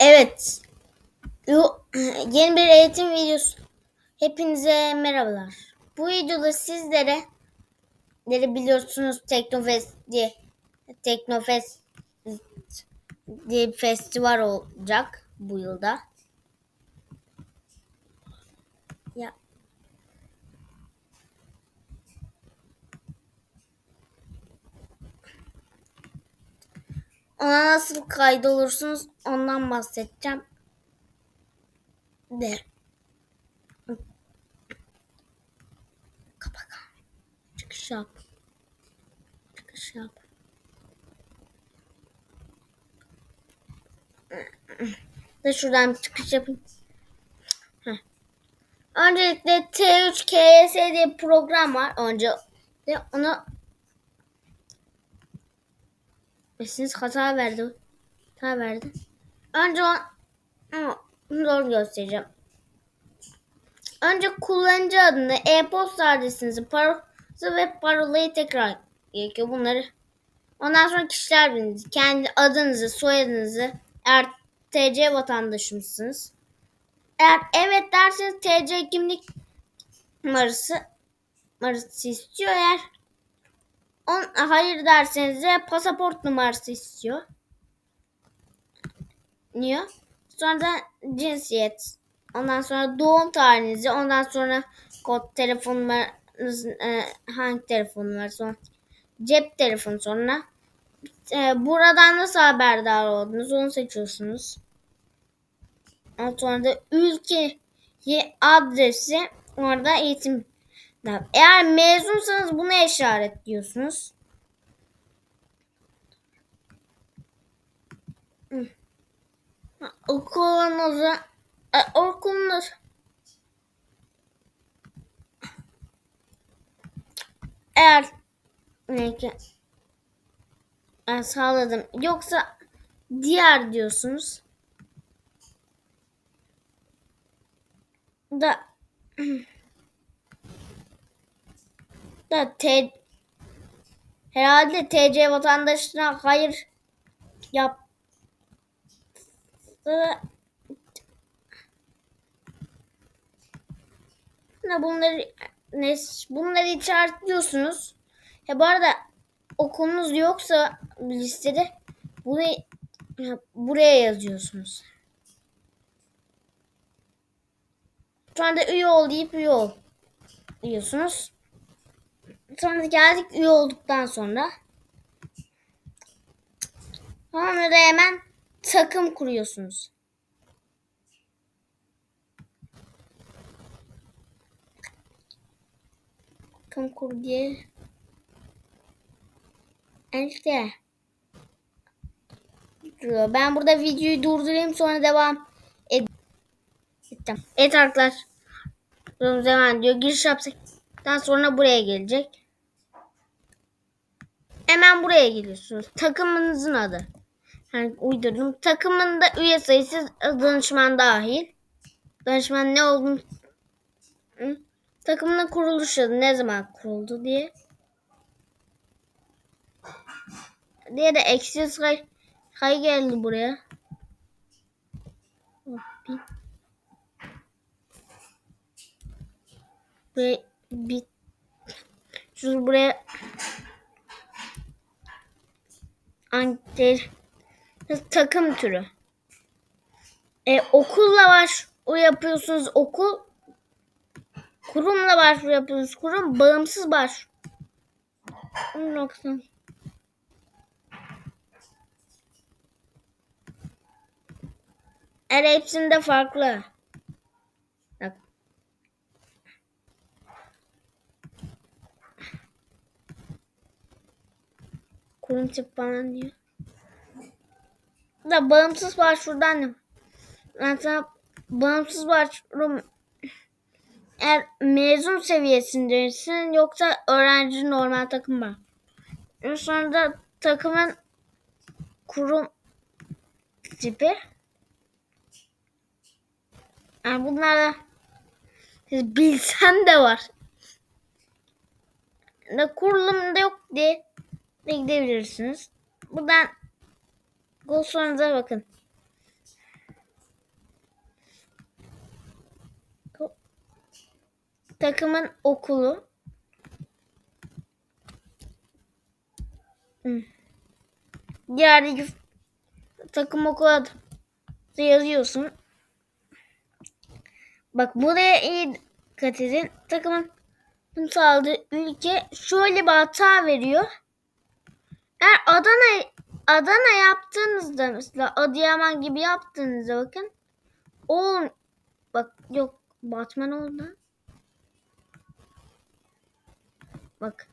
Evet. Yeni bir eğitim videosu. Hepinize merhabalar. Bu videoda sizlere neleri biliyorsunuz Teknofest diye Teknofest diye bir festival olacak bu yılda. Ya ona nasıl kaydolursunuz ondan bahsedeceğim. De. Kapak. Çıkış yap. Çıkış yap. Da şuradan çıkış. Heh. Öncelikle T3 KS diye bir program var. Önce de onu Sesiniz hata verdi. Hata verdi. Önce o Ama doğru göstereceğim. Önce kullanıcı adını, e-posta adresinizi, parolası ve parolayı tekrar gerekiyor bunları. Ondan sonra kişiler bilginizi, kendi adınızı, soyadınızı, eğer TC vatandaşımsınız. Eğer evet derseniz TC kimlik numarası numarası istiyor. Eğer on, hayır derseniz de pasaport numarası istiyor. Niye? Sonra da cinsiyet. Ondan sonra doğum tarihinizi. Ondan sonra kod telefon numaranız e, hangi telefon var sonra cep telefonu sonra e, buradan nasıl haberdar oldunuz onu seçiyorsunuz. Ondan sonra da ülke adresi orada eğitim. Eğer mezunsanız bunu işaretliyorsunuz. Okulunuzu e, okulunuz eğer ne ben sağladım. Yoksa diğer diyorsunuz. Da da T herhalde TC vatandaşına hayır yap bunları ne, bunları işaretliyorsunuz. Ya bu arada okulunuz yoksa listede burayı buraya yazıyorsunuz. Şu anda üye ol deyip üye ol diyorsunuz. Sonra geldik üye olduktan sonra. Sonra da hemen takım kuruyorsunuz. Takım kur diye. İşte. Ben burada videoyu durdurayım sonra devam ettim. Evet arkadaşlar. Devam diyor. Giriş yaptıktan sonra buraya gelecek. Hemen buraya geliyorsunuz. Takımınızın adı. Yani uydurdum. Takımında üye sayısı danışman dahil. Danışman ne olduğunu takımının kuruluş adı ne zaman kuruldu diye. Diye de eksi say, say geldi buraya. Ve bir şu buraya anter takım türü. E, okulla o yapıyorsunuz okul. Kurumla başvuru yapıyorsunuz. Kurum bağımsız başvuru. Nokta. Her hepsinde farklı. Tip falan diyor. Da bağımsız başvurudan mesela bağımsız başvuru eğer mezun seviyesindesin yoksa öğrenci normal takım var. Sonra da takımın kurum tipi. Yani bunlarda bilsen de var. Da kurulumda yok diye ve gidebilirsiniz. Buradan gol sonunuza bakın. Takımın okulu. Diğer takım okulu adı yazıyorsun. Bak buraya iyi dikkat edin. Takımın sağladığı ülke şöyle bir hata veriyor. Eğer Adana Adana yaptığınızda mesela Adıyaman gibi yaptığınızda bakın. O bak yok Batman oldu. Bak.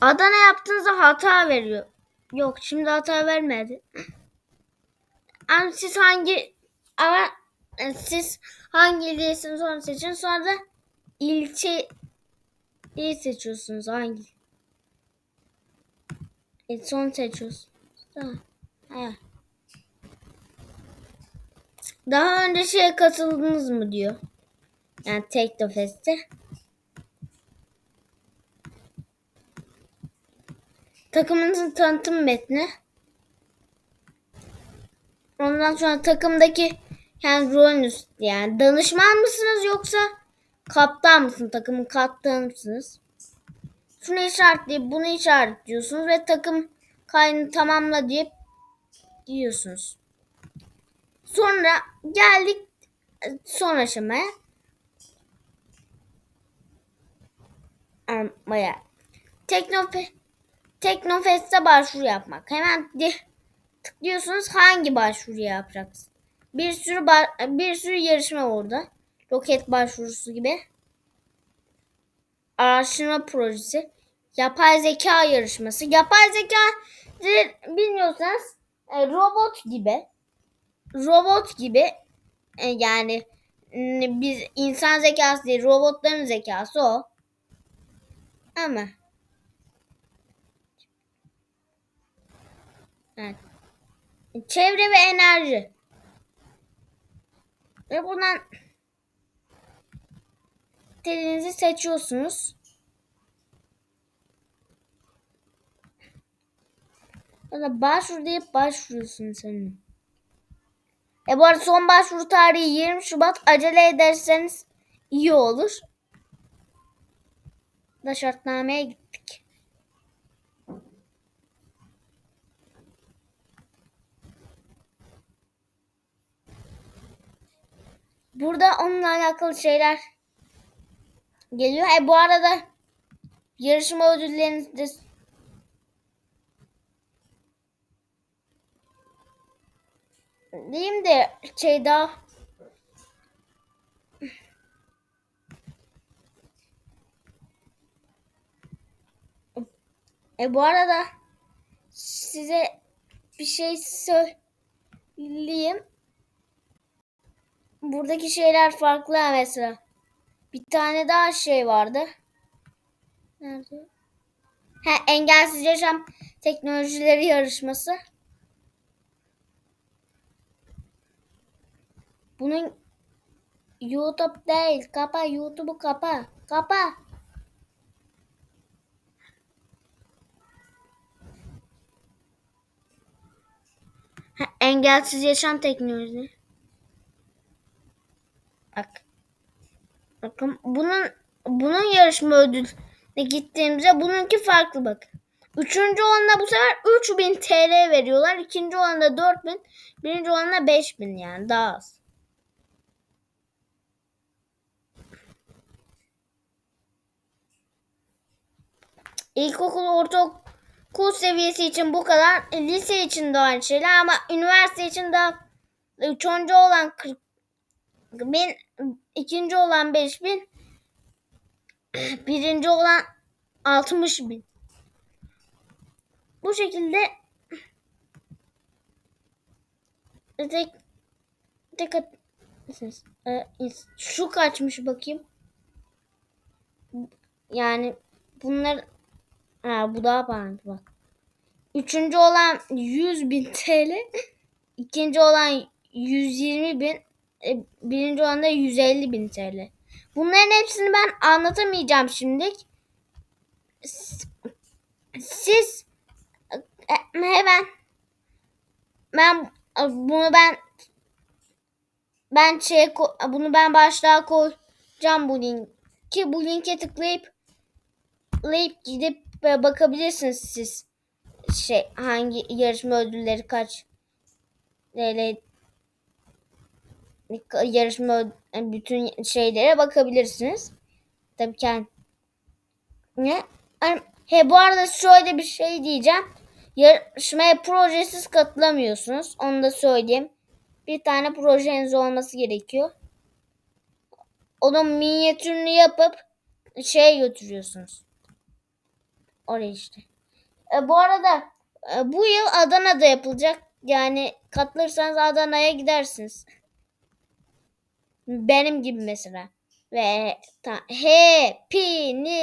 Adana yaptığınızda hata veriyor. Yok şimdi hata vermedi. Yani siz hangi ama e, siz hangi ildeysiniz onu seçin. Sonra da ilçe iyi seçiyorsunuz hangi. E, son seçiyorsunuz. Tamam. Ha. Daha önce şeye katıldınız mı diyor. Yani Teknofest'e. Takımınızın tanıtım metni. Ondan sonra takımdaki yani rolünüz yani danışman mısınız yoksa kaptan mısınız? Takımın kaptanı mısınız? Şunu işaretleyip bunu işaretliyorsunuz ve takım kaydını tamamla deyip diyorsunuz. Sonra geldik son aşamaya. Maya. Teknofe Teknofest'e başvuru yapmak. Hemen de tıklıyorsunuz hangi başvuru yapacaksınız. Bir sürü bir sürü yarışma orada. Roket başvurusu gibi. Araştırma projesi. Yapay zeka yarışması. Yapay zeka bilmiyorsanız e, robot gibi. Robot gibi e, yani biz insan zekası değil robotların zekası o. Ama Evet. Çevre ve enerji. Ve buradan dilinizi seçiyorsunuz. Ya da başvuru deyip başvuruyorsun senin. E bu arada son başvuru tarihi 20 Şubat. Acele ederseniz iyi olur. Da şartnameye gittik. Burada onunla alakalı şeyler geliyor. E bu arada yarışma ödülleriniz de diyeyim de şey daha E bu arada size bir şey söyleyeyim. Buradaki şeyler farklı mesela. Bir tane daha şey vardı. Nerede? Ha, engelsiz yaşam teknolojileri yarışması. Bunun YouTube değil. Kapa YouTube'u kapa. Kapa. Ha, engelsiz yaşam teknolojileri. Bak. Bakın bunun bunun yarışma ödülüne gittiğimizde bununki farklı bak. Üçüncü olanına bu sefer 3000 TL veriyorlar. İkinci olanına 4000. Birinci olanına 5000 yani daha az. İlkokul, ortaokul seviyesi için bu kadar. Lise için de aynı şeyler ama üniversite için daha üçüncü olan 40 bin, ikinci olan 5 bin, birinci olan 60 bin. Bu şekilde tek tek e, şu kaçmış bakayım. Yani bunlar ha, bu daha pahalı bak. Üçüncü olan 100 bin TL. ikinci olan 120 bin. E, birinci olanda 150 bin TL. Bunların hepsini ben anlatamayacağım şimdi. Siz e, hemen ben bunu ben ben şey bunu ben başlığa koy Can bu linki. Bu linke tıklayıp tıklayıp gidip e, bakabilirsiniz siz. Şey hangi yarışma ödülleri kaç TL yarışma bütün şeylere bakabilirsiniz. Tabii kendi ne? He bu arada şöyle bir şey diyeceğim. Yarışmaya projesiz katılamıyorsunuz. Onu da söyleyeyim. Bir tane projeniz olması gerekiyor. Onun minyatürünü yapıp şeye götürüyorsunuz. Oraya işte. E, bu arada e, bu yıl Adana'da yapılacak. Yani katılırsanız Adana'ya gidersiniz. Benim gibi mesela. Ve ta, hepinize